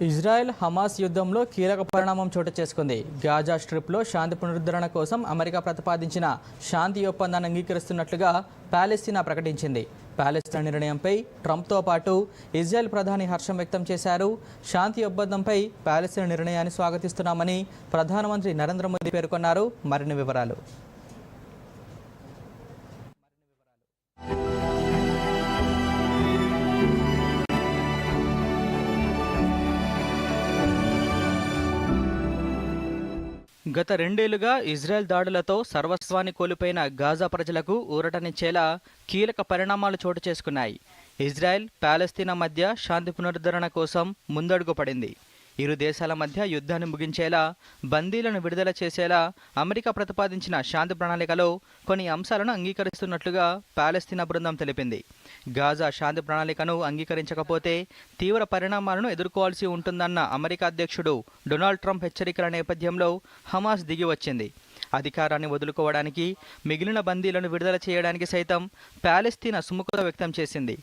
Israel Hamas యుద్ధంలో కీలక పరిణామం చోటు చేసుకుంది. గాజా స్ట్రిప్లో శాంతి పునరుద్ధరణ కోసం అమెరికా ప్రతిపాదించిన శాంతి ఒప్పందాన్ని అంగీకరిస్తున్నట్లుగా పాలెస్తీనా ప్రకటించింది. పాలెస్తీనా నిర్ణయంపై ట్రంప్తో పాటు ఇజ్రాయెల్ ప్రధాని హర్షం వ్యక్తం చేశారు. శాంతి ఒప్పందంపై పాలెస్తీనా నిర్ణయాన్ని స్వాగతిస్తున్నామని ప్రధానమంత్రి నరేంద్ర మోదీ పేర్కొన్నారు. మరిన్ని వివరాలు గత రెండేళ్ళుగా ఇజ్రాయెల్ దాడులతో సర్వస్వాన్ని కోల్పోయిన గాజా ప్రజలకు ఊరటనిచ్చేలా కీలక పరిణామాలు చోటు చేసుకున్నాయి. ఇజ్రాయెల్ పాలస్తీనా మధ్య శాంతి పునరుద్ధరణ కోసం ముందడుగు పడింది. ఇరు దేశాల మధ్య యుద్ధాన్ని ముగించేలా బందీలను విడుదల చేసేలా అమెరికా ప్రతిపాదించిన శాంతి ప్రణాళికలో కొన్ని అంశాలను అంగీకరిస్తున్నట్లుగా పాలస్తీనా బృందం తెలిపింది. గాజా శాంతి ప్రణాళికను అంగీకరించకపోతే తీవ్ర పరిణామాలను ఎదుర్కోవాల్సి ఉంటుందన్న అమెరికా అధ్యక్షుడు డొనాల్డ్ ట్రంప్ హెచ్చరికల నేపథ్యంలో హమాస్ దిగి వచ్చింది. అధికారాన్ని వదులుకోవడానికి మిగిలిన బందీలను విడుదల చేయడానికి సైతం పాలస్తీనా సుముఖత వ్యక్తం చేసింది.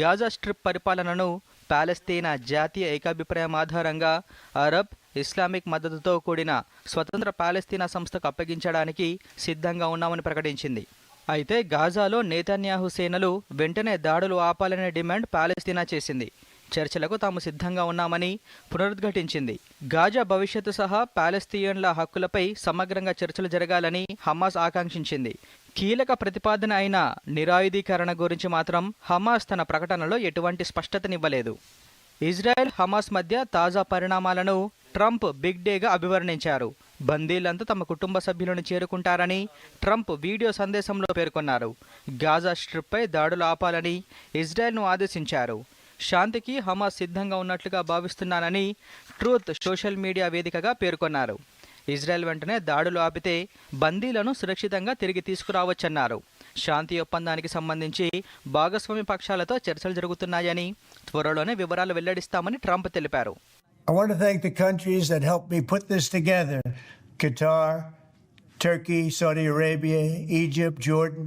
గాజా స్ట్రిప్ పరిపాలనను పాలస్తీనా జాతీయ ఏకాభిప్రాయం ఆధారంగా అరబ్ ఇస్లామిక్ మద్దతుతో కూడిన స్వతంత్ర పాలస్తీనా సంస్థకు అప్పగించడానికి సిద్ధంగా ఉన్నామని ప్రకటించింది. అయితే గాజాలో నేతన్యాహు సేనలు వెంటనే దాడులు ఆపాలనే డిమాండ్ పాలస్తీనా చేసింది. చర్చలకు తాము సిద్ధంగా ఉన్నామని పునరుద్ఘాటించింది. గాజా భవిష్యత్తు సహా పాలస్తీయన్ల హక్కులపై సమగ్రంగా చర్చలు జరగాలని హమాస్ ఆకాంక్షించింది. కీలక ప్రతిపాదన అయిన నిరాయుధీకరణ గురించి మాత్రం హమాస్ తన ప్రకటనలో ఎటువంటి స్పష్టతనివ్వలేదు. ఇజ్రాయెల్ హమాస్ మధ్య తాజా పరిణామాలను ట్రంప్ బిగ్ డేగా అభివర్ణించారు. బందీలంతా తమ కుటుంబ సభ్యులను చేరుకుంటారని ట్రంప్ వీడియో సందేశంలో పేర్కొన్నారు. గాజా స్ట్రిప్పై దాడులు ఆపాలని ఇజ్రాయెల్ను ఆదేశించారు. శాంతికి హమాస్ సిద్ధంగా ఉన్నట్లుగా భావిస్తున్నానని ట్రూత్ సోషల్ మీడియా వేదికగా పేర్కొన్నారు. ఇజ్రాయెల్ వెంటనే దాడులు ఆపితే బందీలను సురక్షితంగా తిరిగి తీసుకురావచ్చన్నారు శాంతి ఒప్పందానికి సంబంధించి భాగస్వామి పక్షాలతో చర్చలు జరుగుతున్నాయని త్వరలోనే వివరాలు వెల్లడిస్తామని ట్రంప్ తెలిపారు I want to thank the countries that helped me put this together Qatar, Turkey, Saudi Arabia, Egypt, Jordan,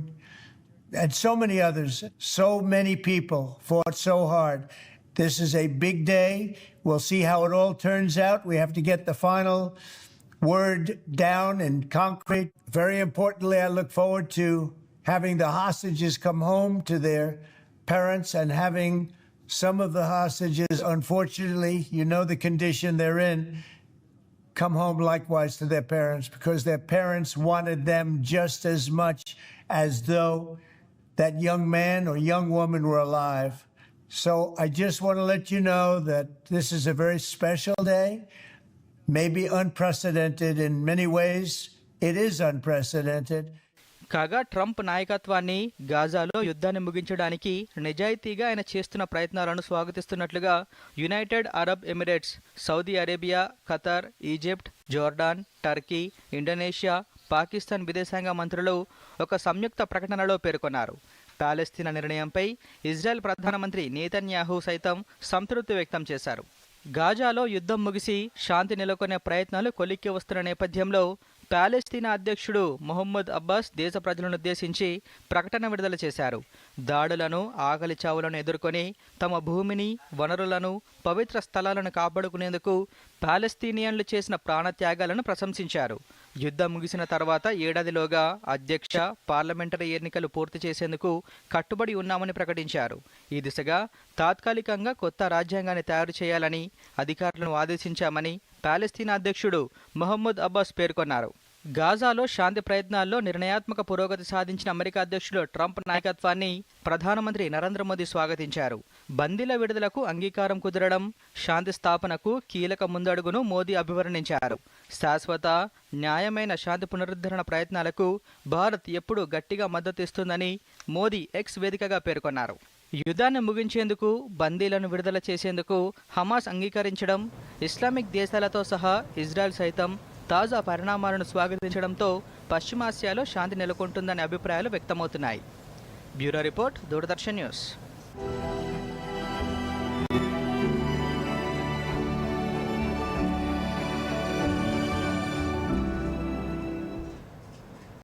and so many others. So many people fought so hard. This is a big day. We'll see how it all turns out. We have to get the final word down in concrete. Very importantly, I look forward to having the hostages come home to their parents and having some of the hostages, unfortunately, you know the condition they're in, come home likewise to their parents because their parents wanted them just as much as though that young man or young woman were alive. So I just want to let you know that this is a very special day, maybe unprecedented in many ways. It is unprecedented. కాగా Trump నాయకత్వాన్ని గాజాలో యుద్ధాన్ని ముగించడానికి నిజాయితీగా ఆయన చేస్తున్న ప్రయత్నాలను స్వాగతిస్తున్నట్లుగా United Arab Emirates Saudi Arabia Qatar Egypt Jordan Turkey Indonesia Pakistan విదేశాంగ మంత్రులు ఒక సంయుక్త ప్రకటనలో పేర్కొన్నారు పాలస్తీనా నిర్ణయంపై ఇజ్రాయెల్ ప్రధానమంత్రి నేతన్యాహు సైతం సంతృప్తి వ్యక్తం చేశారు గాజాలో యుద్ధం ముగిసి శాంతి నెలకొనే ప్రయత్నాలు కొలిక్కి వస్తున్న నేపథ్యంలో పాలస్తీనా అధ్యక్షుడు మొహమ్మద్ అబ్బాస్ దేశ ప్రజలను ఉద్దేశించి ప్రకటన విడుదల చేశారు. దాడులను ఆకలి చావులను ఎదుర్కొని తమ భూమిని వనరులను పవిత్ర స్థలాలను కాపాడుకునేందుకు పాలస్తీనియన్లు చేసిన ప్రాణత్యాగాలను ప్రశంసించారు. యుద్ధం ముగిసిన తర్వాత ఏడాదిలోగా అధ్యక్ష పార్లమెంటరీ ఎన్నికలు పూర్తి చేసేందుకు కట్టుబడి ఉన్నామని ప్రకటించారు. ఈ దిశగా తాత్కాలికంగా కొత్త రాజ్యాంగాన్ని తయారు చేయాలని అధికారులను ఆదేశించామని పాలస్తీనా అధ్యక్షుడు మహమ్మద్ అబ్బాస్ పేర్కొన్నారు. గాజాలో శాంతి ప్రయత్నాల్లో నిర్ణయాత్మక పురోగతి సాధించిన అమెరికా అధ్యక్షుడు ట్రంప్ నాయకత్వాన్ని ప్రధానమంత్రి నరేంద్ర మోదీ స్వాగతించారు. బందీల విడుదలకు అంగీకారం కుదరడం శాంతి స్థాపనకు కీలక ముందడుగును మోదీ అభివర్ణించారు. శాశ్వత న్యాయమైన శాంతి పునరుద్ధరణ ప్రయత్నాలకు భారత్ ఎప్పుడూ గట్టిగా మద్దతు ఇస్తుందని మోదీ ఎక్స్ వేదికగా పేర్కొన్నారు. యుద్ధాన్ని ముగించేందుకు బందీలను విడుదల చేసేందుకు హమాస్ అంగీకరించడం ఇస్లామిక్ దేశాలతో సహా ఇజ్రాయెల్ సైతం తాజా పరిణామాలను స్వాగతించడంతో పశ్చిమాసియాలో శాంతి నెలకొంటుందనే అభిప్రాయాలు వ్యక్తమవుతున్నాయి. Bureau report Doordarshan news.